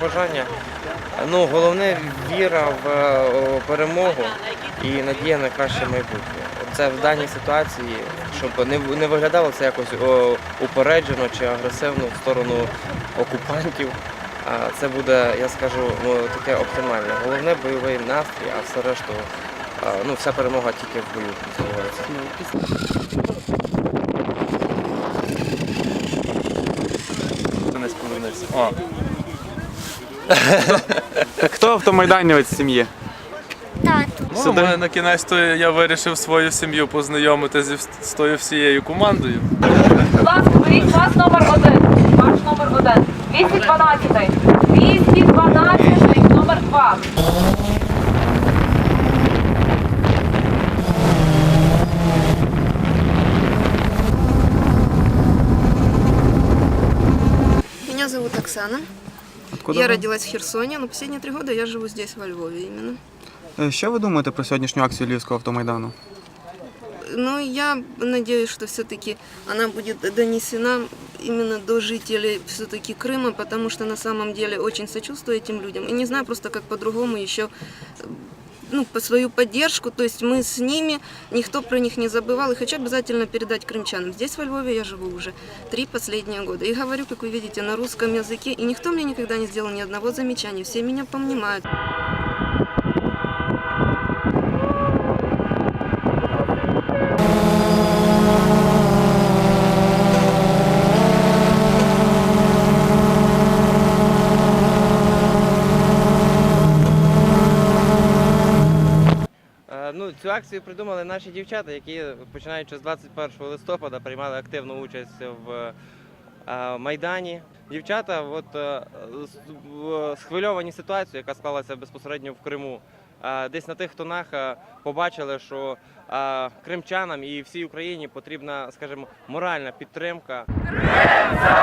побажання. Ну, головне віра в е, перемогу і надія на краще майбутнє. Це в даній ситуації, щоб не, не виглядало це якось упереджено чи агресивно в сторону окупантів. Це буде, я скажу, ну таке оптимальне. Головне бойовий настрій, а все решту, ну вся перемога тільки в бою відбувається. Повернувся. Хто автомайданівець в сім'ї? Тату. Ну, ми, на кінець то я вирішив свою сім'ю познайомити зі, з тою всією командою. Будь ласка, беріть вас номер один. Ваш номер один. 212. 212, номер два. Меня зовут Оксана. Откуда я вы? родилась в Херсоне, но последние три года я живу здесь, во Львове именно. Е, Що ви думаєте про сьогоднішню акцію Львівського автомайдану? Ну, я надеюсь, что все-таки она будет донесена именно до жителей все-таки Крыма, потому что на самом деле очень сочувствую этим людям. И не знаю просто, как по-другому еще ну, по свою поддержку, то есть мы с ними, никто про них не забывал, и хочу обязательно передать крымчанам. Здесь, во Львове, я живу уже три последние года. И говорю, как вы видите, на русском языке, и никто мне никогда не сделал ни одного замечания, все меня понимают. Цю акцію придумали наші дівчата, які починаючи з 21 листопада приймали активну участь в е, Майдані. Дівчата от, е, схвильовані ситуацією, яка склалася безпосередньо в Криму. Е, Десь на тих тонах побачили, що кримчанам і всій Україні потрібна, скажімо, моральна підтримка. Стоп